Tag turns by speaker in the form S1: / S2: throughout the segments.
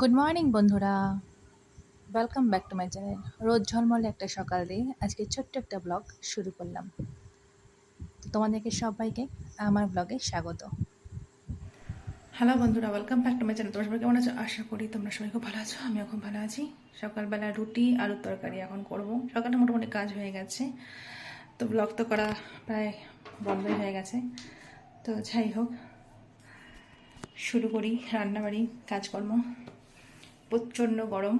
S1: Good morning বন্ধুরা। Welcome back to my channel রোজ ঝলমলে একটা সকাল দিয়ে আজকে ছোট্ট একটা ব্লগ শুরু করলাম। তো তোমাদেরকে সবাইকে আমার ব্লগে স্বাগত।
S2: হ্যালো বন্ধুরা। Welcome back to my channel তোমরা সবাই কেমন আছো? আশা করি তোমরা সবাই খুব ভালো আছো। আমিও খুব ভালো আছি। সকালবেলা রুটি, আলুর তরকারি এখন করব। সকালে মোটামুটি কাজ হয়ে গেছে। তো ব্লগ তো করা প্রায় বন্ধই হয়ে গেছে। তো যাই হোক, শুরু করি। রান্নাবাড়ি, কাজকর্ম। প্রচণ্ড গরম।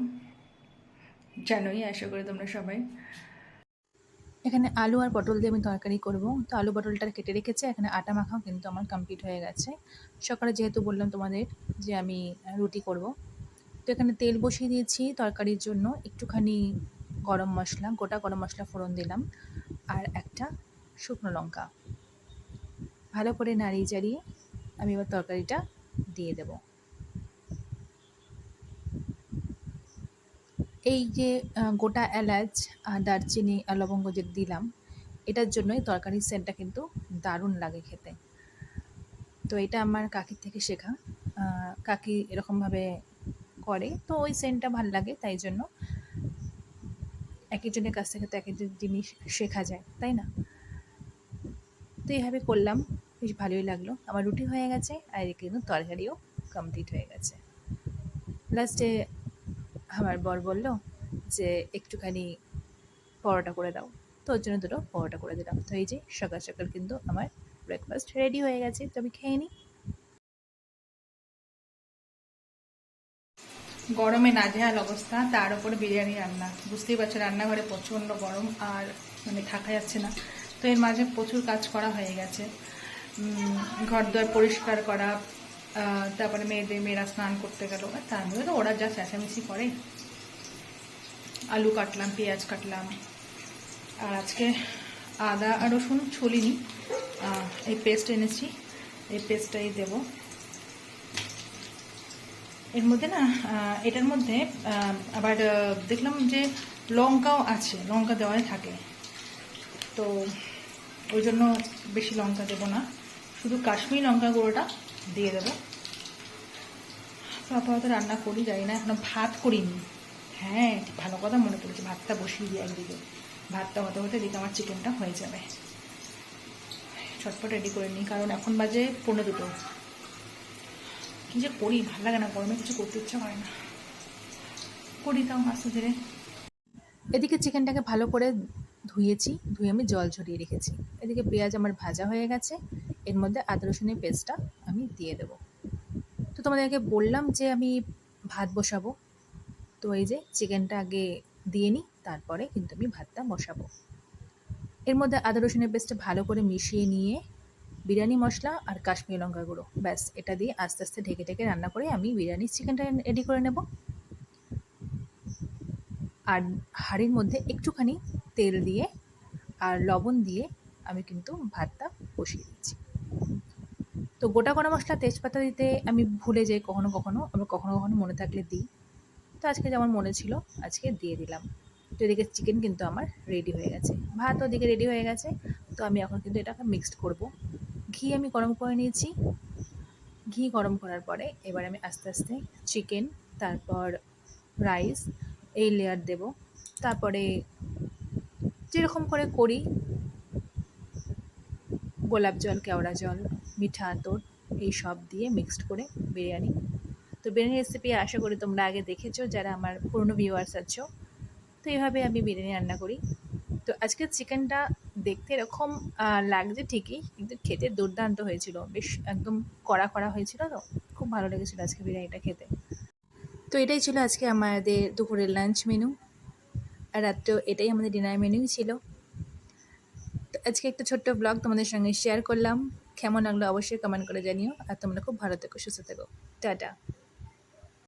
S2: জানোই, আশা করি তোমরা সবাই।
S1: এখানে আলু আর পটল দিয়ে আমি তরকারি করব। তো আলু পটলটা কেটে রেখেছে, এখানে আটা মাখাও কিন্তু আমার কমপ্লিট হয়ে গেছে। সকালে যেহেতু বললাম তোমাদের যে আমি রুটি করব। তো এখানে তেল বসিয়ে দিয়েছি তরকারির জন্য। একটুখানি গরম মশলা, গোটা গরম মশলা ফোড়ন দিলাম। আর একটা শুকনো লঙ্কা। ভালো করে নাড়িয়ে চাড়িয়ে আমি এবার তরকারিটা দিয়ে দেব। এই যে গোটা এলাচ দারচিনি আর লবঙ্গ যে দিলাম, এটার জন্যই তরকারির সেন্টটা কিন্তু দারুণ লাগে খেতে। তো এটা আমার কাকির থেকে শেখা। কাকি এরকমভাবে করে, তো ওই সেন্টটা ভালো লাগে তাই জন্য এক একজনের কাছ থেকে তো এক একজন জিনিস শেখা যায়, তাই না? তো এইভাবে করলাম, বেশ ভালোই লাগল। আমার রুটি হয়ে গেছে আর কিন্তু তরকারিও কমপ্লিট হয়ে গেছে। লাস্টে আমার বর বলল যে, একটুখানি পরোটা করে দাও। তো ওর জন্য দুটো পরোটা করে দিলাম। তো এই যে, সকাল সকাল কিন্তু আমার ব্রেকফাস্ট রেডি হয়ে গেছে। তো আমি খেয়ে নিই।
S2: গরমে নাজেহাল অবস্থা। তার উপরে বিরিয়ানি রান্না। বুঝতেই পারছ, রান্নাঘরে প্রচণ্ড গরম আর মানে থাকা যাচ্ছে না। তো এর মাঝে প্রচুর কাজ করা হয়ে গেছে। ঘর দুয়ার পরিষ্কার করা তারপরে মেয়েদের, মেয়েরা স্নান করতে গেল। তার মধ্যে তো ওরা যা চেঁচামেচি করে। আলু কাটলাম, পেঁয়াজ কাটলাম। আর আজকে আদা আর রসুন ছলিনি। এই পেস্ট এনেছি। এই পেস্টটাই দেবো। এর মধ্যে না এটার মধ্যে আবার দেখলাম যে লঙ্কাও আছে, লঙ্কা দেওয়াই থাকে। তো ওই জন্য বেশি লঙ্কা দেবো না। শুধু কাশ্মীরি লঙ্কা গুঁড়োটা দিয়ে দেবো। আপাতত রান্না করি যাই না, এখনও ভাত করিনি। হ্যাঁ ভালো কথা মনে পড়েছে, ভাতটা বসিয়ে দিই একদিকে। ভাতটা হতে হতে দিকে আমার চিকেনটা হয়ে যাবে। ছটপট রেডি করে নিই, কারণ এখন বাজে পনেরো দুটো। কি যে করি, ভালো লাগে না, গরমে কিছু করতে ইচ্ছা করে না। করি তাও আস্তে ধীরে।
S1: এদিকে চিকেনটাকে ভালো করে ধুয়েছি, ধুয়ে আমি জল ঝরিয়ে রেখেছি। এদিকে পেঁয়াজ আমার ভাজা হয়ে গেছে, এর মধ্যে আদা রসুনের পেস্টটা আমি দিয়ে দেবো। তো তোমাদেরকে বললাম যে আমি ভাত বসাবো। তো এই যে চিকেনটা আগে দিয়ে নিই, তারপরে কিন্তু আমি ভাতটা বসাবো। এর মধ্যে আদা রসুনের পেস্টটা ভালো করে মিশিয়ে নিয়ে বিরিয়ানি মশলা আর কাশ্মীরি লঙ্কা গুঁড়ো, ব্যাস, এটা দিয়ে আস্তে আস্তে ঢেকে ঢেকে রান্না করে আমি বিরিয়ানির চিকেনটা রেডি করে নেব। আর হাঁড়ির মধ্যে একটুখানি তেল দিয়ে আর লবণ দিয়ে আমি কিন্তু ভাতটা বসিয়ে দিচ্ছি। তো গোটা গরম মশলা তেজপাতা দিতে আমি ভুলে যাই কখনো কখনো, আবার কখনো কখনো মনে থাকলে দিই। তো আজকে যেমন মনে ছিল, আজকে দিয়ে দিলাম। তো এদিকে চিকেন কিন্তু আমার রেডি হয়ে গেছে। ভাত ওদিকে রেডি হয়ে গেছে। তো আমি এখন কিন্তু এটাকে মিক্সড করব। ঘি আমি গরম করে নিয়েছি। ঘি গরম করার পরে এবার আমি আস্তে আস্তে চিকেন তারপর রাইস এই লেয়ার দেব। তারপরে যেরকম করে করি, গোলাপ জল, কেওড়া জল মিঠা আতর, এই সব দিয়ে মিক্সড করে বিরিয়ানি। তো বিরিয়ানি রেসিপি আশা করি তোমরা আগে দেখেছ, যারা আমার পুরনো ভিউয়ার্স আছো। তো এইভাবে আমি বিরিয়ানি রান্না করি। তো আজকে চিকেনটা দেখতে এরকম লাগছে ঠিকই, কিন্তু খেতে দুর্দান্ত হয়েছিল। বেশ একদম কড়া কড়া হয়েছিল তো, খুব ভালো লেগেছিলো আজকে বিরিয়ানিটা খেতে। তো এটাই ছিল আজকে আমাদের দুপুরের লাঞ্চ মেনু আর রাত্রেও এটাই আমাদের ডিনার মেনুই ছিল। তো আজকে একটা ছোট্ট ব্লগ তোমাদের সঙ্গে শেয়ার করলাম। কেমন লাগল অবশ্যই কমেন্ট করে জানিও। আর তোমরা খুব ভালো থেকো সুস্থ থেকো। টাটা।